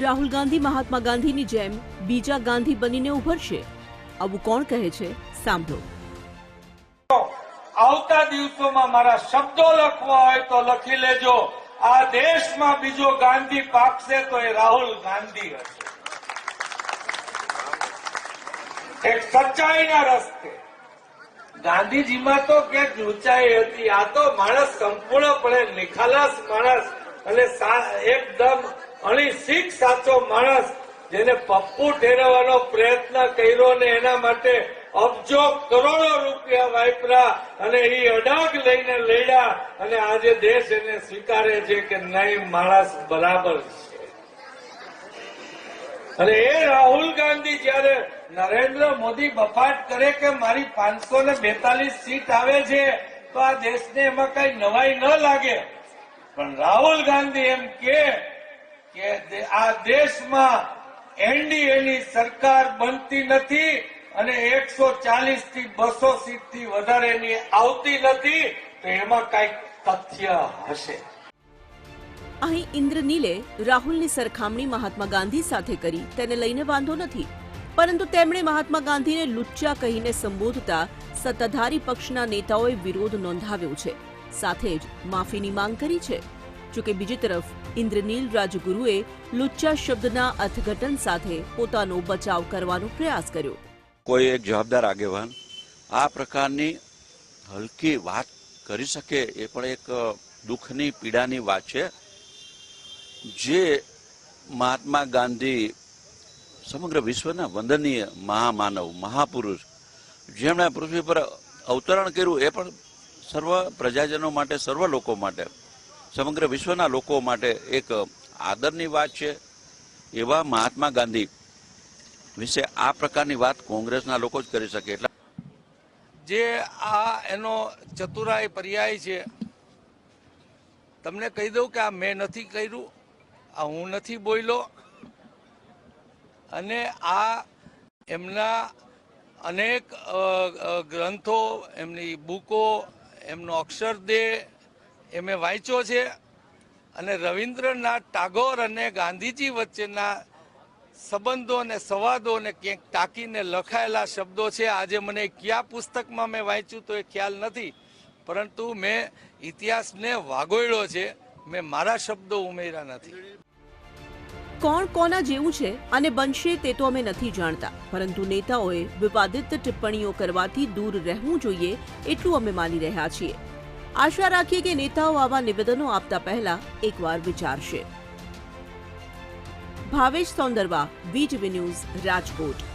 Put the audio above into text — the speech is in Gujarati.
રાહુલ ગાંધી, મહાત્મા ગાંધીની જેમ બીજા ગાંધી બનીને ઉભરશે. આવું કોણ કહે છે? સાંભળો. આવતા દિવસોમાં મારા શબ્દો લખવા હોય તો લખી લેજો. આ દેશમાં બીજો ગાંધી પાકશે તો એ રાહુલ ગાંધી હશે. એક સચ્ચાઈના રસ્તે. ગાંધીજીમાં તો ક્યાંક ઊંચાઈ હતી. આ તો માણસ સંપૂર્ણપણે નિખાલસ માણસ અને એકદમ અણી શીખ સાચો માણસ જેને પપ્પુ ઠેરવવાનો પ્રયત્ન કર્યો ને એના માટે અબજો કરોડો રૂપિયા વાપરા અને એ અડાગ લઈને લડ્યા અને આજે દેશ એને સ્વીકારે છે કે નહીં, માણસ બરાબર છે. અને એ રાહુલ ગાંધી જયારે નરેન્દ્ર મોદી બફાટ કરે કે મારી પાંચસો ને બેતાલીસ સીટ આવે છે, તો આ દેશને એમાં કઈ નવાઈ ન લાગે. પણ રાહુલ ગાંધી એમ કે કે આ દેશમાં એનડીએની સરકાર બનતી નથી અને એકસો થી બસો સીટથી વધારેની આવતી નથી, તો એમાં કંઈક તથ્ય હશે. અહીં ઇન્દ્રનીલે રાહુલની સરખામણી મહાત્મા ગાંધી સાથે કરી, તેને લઈને વાંધો નથી. પરંતુ તેમણે મહાત્મા ગાંધીને લુચ્ચા કહીને સંબોધતા સત્તાધારી પક્ષના નેતાઓએ વિરોધ નોંધાવ્યો છે. સાથે જ માફીની માંગ કરી છે. જોકે બીજી તરફ ઇન્દ્રનીલ રાજગુરુએ લુચ્ચા શબ્દના અર્થઘટન સાથે પોતાનો બચાવ કરવાનો પ્રયાસ કર્યો. કોઈ એક જવાબદાર આગેવાન આ પ્રકારની હલકી વાત કરી શકે એ પણ એક દુઃખની પીડાની વાત છે, જે મહાત્મા ગાંધી સમગ્ર વિશ્વના વંદનીય મહામાનવ, મહાપુરુષ, જેમણે પૃથ્વી પર અવતરણ કર્યું એ પણ સર્વ પ્રજાજનો માટે, સર્વ લોકો માટે સમગ્ર વિશ્વના લોકો માટે એક આદરની વાત છે. એવા મહાત્મા ગાંધી વિશે આ પ્રકારની વાત કોંગ્રેસના લોકો જ કરી શકે. એટલે જે આ એનો ચતુરાય પર્યાય છે, તમને કહી દઉં કે આ મેં નથી કર્યું, આ હું નથી બોલ્યો, અને આ એમના અનેક ગ્રંથો, એમની બુકો, એમનો અક્ષરદેહ એ મેં વાંચ્યો છે. અને રવિન્દ્રનાથ ટાગોર અને ગાંધીજી વચ્ચેના સંબંધો અને સંવાદોને ક્યાંક ટાંકીને લખાયેલા શબ્દો છે. આજે મને કયા પુસ્તકમાં મેં વાંચ્યું તો એ ખ્યાલ નથી. પરંતુ મેં ઇતિહાસને વાગોળ્યો છે. મેં મારા શબ્દો ઉમેર્યા નથી. કોણ કોના જેવું છે અને બનશે તે તો અમે નથી જાણતા. પરંતુ નેતાઓએ વિવાદિત ટિપ્પણીઓ કરવાથી દૂર રહેવું જોઈએ એટલું અમે માની રહ્યા છીએ. આશા રાખીએ કે નેતાઓ આવા નિવેદનો આપતા પહેલા એકવાર વિચારશે. Bhavesh Saundarva VTV News, Rajkot.